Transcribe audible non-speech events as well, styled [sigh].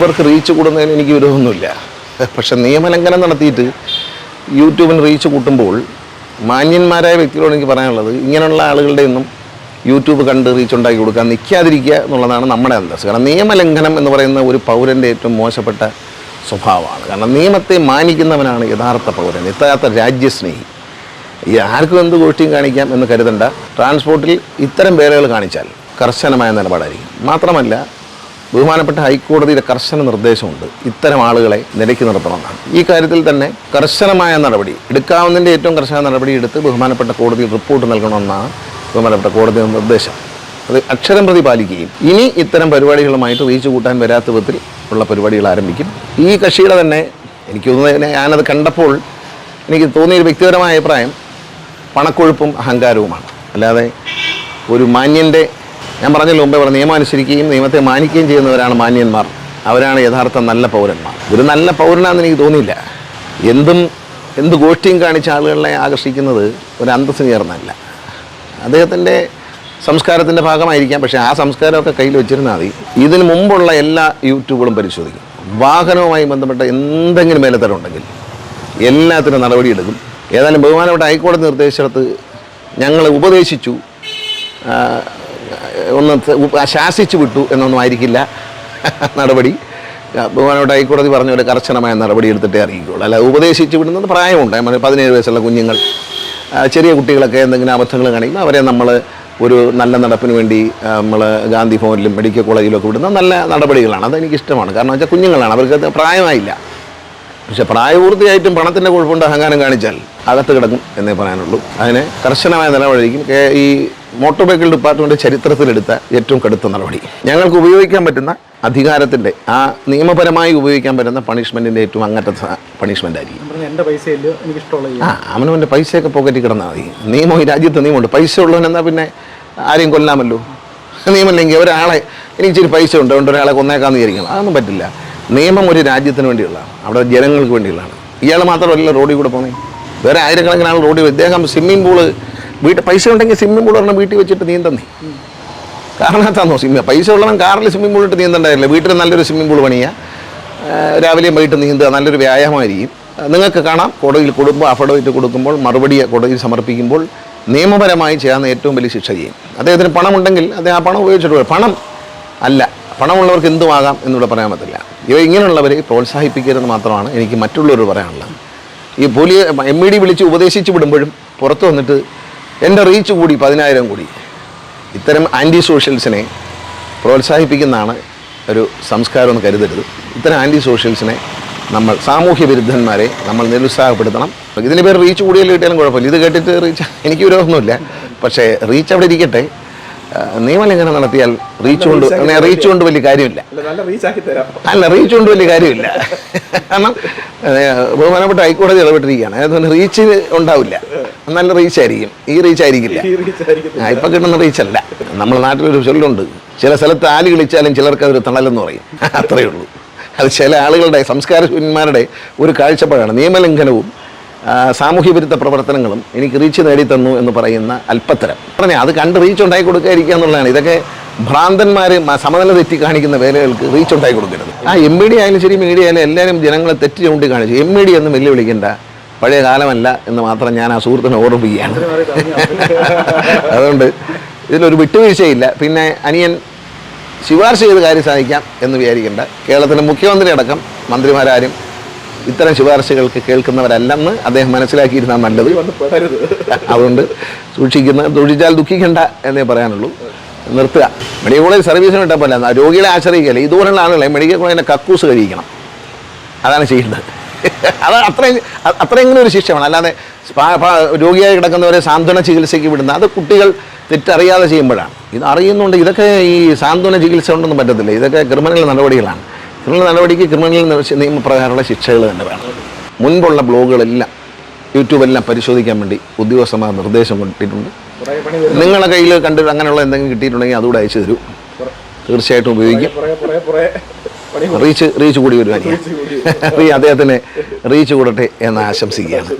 ഇവർക്ക് റീച്ച് കൂടുന്നതിന് എനിക്ക് വിരോധമൊന്നുമില്ല. പക്ഷെ നിയമലംഘനം നടത്തിയിട്ട് യൂട്യൂബിന് റീച്ച് കൂട്ടുമ്പോൾ മാന്യന്മാരായ വ്യക്തികളോട് എനിക്ക് പറയാനുള്ളത് ഇങ്ങനെയുള്ള ആളുകളുടെ ഒന്നും യൂട്യൂബ് കണ്ട് റീച്ച് ഉണ്ടാക്കി കൊടുക്കാൻ നിൽക്കാതിരിക്കുക എന്നുള്ളതാണ് നമ്മുടെ അന്തസ് കാരണം നിയമലംഘനം എന്ന് പറയുന്ന ഒരു പൗരന്റെ ഏറ്റവും മോശപ്പെട്ട സ്വഭാവമാണ്. കാരണം നിയമത്തെ മാനിക്കുന്നവനാണ് യഥാർത്ഥ പൗരൻ യഥാർത്ഥ രാജ്യസ്നേഹി. ഈ ആർക്കും എന്ത് ഗോഷ്ഠിയും കാണിക്കാം എന്ന് കരുതണ്ട. ട്രാൻസ്പോർട്ടിൽ ഇത്തരം പേരുകൾ കാണിച്ചാൽ കർശനമായ നിലപാടായിരിക്കും. മാത്രമല്ല ബഹുമാനപ്പെട്ട ഹൈക്കോടതിയുടെ കർശന നിർദ്ദേശമുണ്ട്. ഇത്തരം ആളുകളെ നിലയ്ക്ക് നിർത്തണമെന്നാണ്. ഈ കാര്യത്തിൽ തന്നെ കർശനമായ നടപടി എടുക്കാവുന്നതിന്റെ ഏറ്റവും കർശന നടപടി എടുത്ത് ബഹുമാനപ്പെട്ട കോടതിയിൽ റിപ്പോർട്ട് നൽകണമെന്നാണ് ബഹുമാനപ്പെട്ട കോടതിയുടെ നിർദ്ദേശം. അത് അക്ഷരം പ്രതി പാലിക്കുകയും ഇനി ഇത്തരം പരിപാടികളുമായിട്ട് റീച്ച് കൂട്ടാൻ വരാത്ത വിധത്തിൽ ഉള്ള പരിപാടികൾ ആരംഭിക്കും. ഈ കക്ഷിയുടെ തന്നെ എനിക്ക് തോന്നുന്നത് ഞാനത് കണ്ടപ്പോൾ എനിക്ക് തോന്നിയൊരു വ്യക്തിപരമായ അഭിപ്രായം പണക്കൊഴുപ്പും അഹങ്കാരവുമാണ്. അല്ലാതെ ഒരു മാന്യന്റെ ഞാൻ പറഞ്ഞല്ലോ മുമ്പേ പറഞ്ഞ നിയമം അനുസരിക്കുകയും നിയമത്തെ മാനിക്കുകയും ചെയ്യുന്നവരാണ് മാന്യന്മാർ. അവരാണ് യഥാർത്ഥ നല്ല പൗരന്മാർ. ഒരു നല്ല പൗരനാണെന്ന് എനിക്ക് തോന്നിയില്ല. എന്തും എന്ത് ഗോഷ്ടിയും കാണിച്ച ആളുകളെ ആകർഷിക്കുന്നത് ഒരു അന്തസ്സിന് ചേർന്നല്ല അദ്ദേഹത്തിന്റെ സംസ്കാരത്തിന്റെ ഭാഗമായിരിക്കാം പക്ഷേ ആ സംസ്കാരമൊക്കെ കയ്യിൽ വെച്ചിരുന്നാൽ മതി. ഇതിന് മുമ്പുള്ള എല്ലാ യൂട്യൂബുകളും പരിശോധിക്കും. വാഹനവുമായി ബന്ധപ്പെട്ട എന്തെങ്കിലും മേലത്തരമുണ്ടെങ്കിൽ എല്ലാത്തിനും നടപടിയെടുക്കും. ഏതായാലും ബഹുമാനപ്പെട്ട ഹൈക്കോടതി നിർദ്ദേശിച്ചിടത്ത് ഞങ്ങളെ ഉപദേശിച്ചു. ഒന്ന് ശാസിച്ചു വിട്ടു എന്നൊന്നും ആയിരിക്കില്ല. നടപടി. ബഹുമാനോട്ട് ഹൈക്കോടതി പറഞ്ഞ പോലെ കർശനമായ നടപടി എടുത്തിട്ടേ അറിയിക്കുള്ളൂ അല്ല ഉപദേശിച്ചു വിടുന്നത് പ്രായമുണ്ട്. പതിനേഴ് വയസ്സുള്ള കുഞ്ഞുങ്ങൾ ചെറിയ കുട്ടികളൊക്കെ എന്തെങ്കിലും അബദ്ധങ്ങൾ കാണിക്കുമ്പോൾ അവരെ നമ്മൾ ഒരു നല്ല നടപ്പിന് വേണ്ടി നമ്മൾ ഗാന്ധി ഭവനിലും മെഡിക്കൽ കോളേജിലും ഒക്കെ വിടുന്ന നല്ല നടപടികളാണ്. അതെനിക്ക് ഇഷ്ടമാണ്. കാരണം വെച്ചാൽ കുഞ്ഞുങ്ങളാണ്. അവർക്ക് പ്രായമായില്ല. പക്ഷേ പ്രായപൂർത്തിയായിട്ടും പണത്തിന്റെ കുഴപ്പമുണ്ട് അഹങ്കാരം കാണിച്ചാൽ അകത്ത് കിടക്കും എന്നേ പറയാനുള്ളൂ. അതിന് കർശനമായ നിലപാടായിരിക്കും ഈ മോട്ടോർ വെഹിക്കിൾ ഡിപ്പാർട്ട്മെന്റ് ചരിത്രത്തിലെടുത്ത ഏറ്റവും കടുത്ത നടപടി. ഞങ്ങൾക്ക് ഉപയോഗിക്കാൻ പറ്റുന്ന അധികാരത്തിന്റെ ആ നിയമപരമായി ഉപയോഗിക്കാൻ പറ്റുന്ന പണിഷ്മെന്റിന്റെ ഏറ്റവും അങ്ങനത്തെ പണിഷ്മെന്റ് ആയിരിക്കും. എന്റെ പൈസയില്ലോ എനിക്ക് ഇഷ്ടമുള്ള ആ അവനവന്റെ പൈസയൊക്കെ പോക്കറ്റിൽ കിടന്നാൽ മതി. നിയമം ഈ രാജ്യത്ത് നിയമമുണ്ട്. പൈസ ഉള്ളവൻ എന്നാൽ പിന്നെ ആരെയും കൊല്ലാമല്ലോ? നിയമമില്ലെങ്കിൽ ഒരാളെ എനിക്ക് ഇച്ചിരി പൈസ ഉണ്ട് അതുകൊണ്ട് ഒരാളെ കൊന്നേക്കാന്ന് വിചാരിക്കണം. അതൊന്നും പറ്റില്ല. നിയമം ഒരു രാജ്യത്തിന് വേണ്ടിയുള്ളതാണ്. അവിടെ ജനങ്ങൾക്ക് വേണ്ടിയുള്ളതാണ്. ഇയാൾ മാത്രമല്ല റോഡിൽ കൂടെ പോകുന്നത് വേറെ ആയിരക്കണക്കിന് ആൾ റോഡിൽ ഇദ്ദേഹം സ്വിമ്മിംഗ് പൂൾ വീട്ടിൽ പൈസ ഉണ്ടെങ്കിൽ സ്വിമ്മിംഗ് പൂൾ പറഞ്ഞാൽ വീട്ടിൽ വെച്ചിട്ട് നീന്തന്നേ കാരണത്താന്നോ സ്വിമ്മിംഗ് പൈസ ഉള്ളവൻ കാറിൽ സ്വിമ്മിംഗ് പൂളിൽ ഇട്ട് നീന്തണ്ടായില്ല വീട്ടിൽ നല്ലൊരു സ്വിമ്മിംഗ് പൂൾ പണിയുക രാവിലെയും വൈകിട്ട് നീന്തുക. നല്ലൊരു വ്യായാമമായിരിക്കും. നിങ്ങൾക്ക് കാണാം. കോടതിയിൽ കൊടുക്കുമ്പോൾ അഫിഡവിറ്റ് കൊടുക്കുമ്പോൾ മറുപടി കോടതിയിൽ സമർപ്പിക്കുമ്പോൾ നിയമപരമായി ചെയ്യാവുന്ന ഏറ്റവും വലിയ ശിക്ഷ ചെയ്യും അദ്ദേഹത്തിന് പണമുണ്ടെങ്കിൽ അദ്ദേഹം ആ പണം ഉപയോഗിച്ചിട്ട് പോയി പണം അല്ല. പണമുള്ളവർക്ക് എന്തുമാകാം എന്നിവിടെ പറയാൻ പറ്റില്ല. ഇവ ഇങ്ങനെയുള്ളവരെ പ്രോത്സാഹിപ്പിക്കരുത് മാത്രമാണ് എനിക്ക് മറ്റുള്ളവർ പറയാനുള്ളത്. ഈ പോലീ എം ഇ ഡി വിളിച്ച് ഉപദേശിച്ച് വിടുമ്പോഴും പുറത്ത് വന്നിട്ട് എന്റെ റീച്ച് കൂടി പതിനായിരം കൂടി. ഇത്തരം ആന്റി സോഷ്യൽസിനെ പ്രോത്സാഹിപ്പിക്കുന്നതാണ് ഒരു സംസ്കാരം എന്ന് കരുതരുത്. ഇത്തരം ആന്റി സോഷ്യൽസിനെ നമ്മൾ സാമൂഹ്യ വിരുദ്ധന്മാരെ നമ്മൾ നിരുത്സാഹപ്പെടുത്തണം. ഇതിന് പേര് റീച്ച് കൂടുതൽ കിട്ടിയാലും കുഴപ്പമില്ല. ഇത് കേട്ടിട്ട് റീച്ച് എനിക്ക് വിരോധമൊന്നുമില്ല. പക്ഷേ റീച്ച് അവിടെ ഇരിക്കട്ടെ. നിയമലംഘനം നടത്തിയാൽ റീച്ച് കൊണ്ട് റീച്ച് കൊണ്ട് വലിയ കാര്യമില്ല. അല്ല റീച്ച് അല്ല കൊണ്ട് വലിയ കാര്യമില്ല. കാരണം ബഹുമാനപ്പെട്ട ഹൈക്കോടതി ഇടപെട്ടിരിക്കുകയാണ്. അതുകൊണ്ട് റീച്ച് ഉണ്ടാവില്ല. നല്ല റീച്ച് ആയിരിക്കും. ഈ റീച്ച് ആയിരിക്കില്ല. ഇപ്പൊ കിട്ടുന്ന റീച്ച് അല്ല. നമ്മുടെ നാട്ടിലൊരു ചൊല്ലുണ്ട്. ചില സ്ഥലത്ത് ആൽ കളിച്ചാലും ചിലർക്ക് അതൊരു തണലെന്ന് പറയും. അത്രയേ ഉള്ളൂ. അത് ചില ആളുകളുടെ സംസ്കാരശൂന്യന്മാരുടെ ഒരു കാഴ്ചപ്പാടാണ്. നിയമലംഘനവും സാമൂഹ്യ വിരുദ്ധ പ്രവർത്തനങ്ങളും എനിക്ക് റീച്ച് നേടിത്തന്നു എന്ന് പറയുന്ന അല്പത്തരം. പറഞ്ഞേ അത് കണ്ട് റീച്ച് ഉണ്ടാക്കി കൊടുക്കാതിരിക്കുക എന്നുള്ളതാണ്. ഇതൊക്കെ ഭ്രാന്തന്മാർ സമനില തെറ്റി കാണിക്കുന്ന വേലകൾക്ക് റീച്ച് ഉണ്ടാക്കി കൊടുക്കരുത്. ആ എം ഇ ഡി ആയാലും ശരി മീഡിയ ആയാലും എല്ലാവരും ജനങ്ങളെ തെറ്റി ചൂണ്ടി കാണിച്ചു എം ഇ ഡി ഒന്നും വെല്ലുവിളിക്കണ്ട. പഴയ കാലമല്ല എന്ന് മാത്രം ഞാൻ ആ സുഹൃത്തിനെ ഓർമ്മിപ്പിക്കുകയാണ്. [laughs] അതുകൊണ്ട് ഇതിലൊരു വിട്ടുവീഴ്ചയില്ല. പിന്നെ അനിയൻ ശുപാർശ ചെയ്ത് കാര്യം സാധിക്കാം എന്ന് വിചാരിക്കേണ്ട. കേരളത്തിലെ മുഖ്യമന്ത്രി അടക്കം മന്ത്രിമാരാരും ഇത്തരം ശുപാർശകൾക്ക് കേൾക്കുന്നവരല്ലെന്ന് അദ്ദേഹം മനസ്സിലാക്കിയിരുന്ന നല്ലത്. അതുകൊണ്ട് സൂക്ഷിക്കുന്ന സൂക്ഷിച്ചാൽ ദുഃഖിക്കേണ്ട എന്നേ പറയാനുള്ളൂ. നിർത്തുക. മെഡിക്കൽ കോളേജ് സർവീസിന് വിട്ടാൽ പോലെ രോഗികളെ ആശ്രയിക്കല്ലേ ഇതുപോലുള്ള ആളുകളെ മെഡിക്കൽ കോളേജിന്റെ കക്കൂസ് കഴിക്കണം അതാണ് ചെയ്യുന്നത് അത് അത്രയും അത്രയെങ്കിലും ഒരു ശിക്ഷമാണ് അല്ലാതെ രോഗിയായി കിടക്കുന്നവരെ സാന്ത്വന ചികിത്സയ്ക്ക് വിടുന്ന അത് കുട്ടികൾ തെറ്ററിയാതെ ചെയ്യുമ്പോഴാണ്. ഇത് അറിയുന്നുണ്ട് ഇതൊക്കെ ഈ സാന്ത്വന ചികിത്സ കൊണ്ടൊന്നും പറ്റത്തില്ല. ഇതൊക്കെ ക്രിമിനൽ നടപടികളാണ്. ക്രിമിനൽ നടപടിക്ക് ക്രിമിനൽ നിയമ- നിയമപ്രകാരമുള്ള ശിക്ഷകൾ തന്നെ വേണം. മുൻപുള്ള ബ്ലോഗുകളെല്ലാം യൂട്യൂബെല്ലാം പരിശോധിക്കാൻ വേണ്ടി ഉദ്യോഗസ്ഥന്മാർ നിർദ്ദേശം വരും നിങ്ങളുടെ കയ്യിൽ കണ്ടിട്ട് അങ്ങനെയുള്ള എന്തെങ്കിലും കിട്ടിയിട്ടുണ്ടെങ്കിൽ അതുകൂടെ അയച്ചു തരൂ. തീർച്ചയായിട്ടും ഉപയോഗിക്കും. റീച്ച് റീച്ച് കൂടി വരുവാൻ അദ്ദേഹത്തിന് റീച്ച് കൂടട്ടെ എന്ന് ആശംസിക്കുകയാണ്.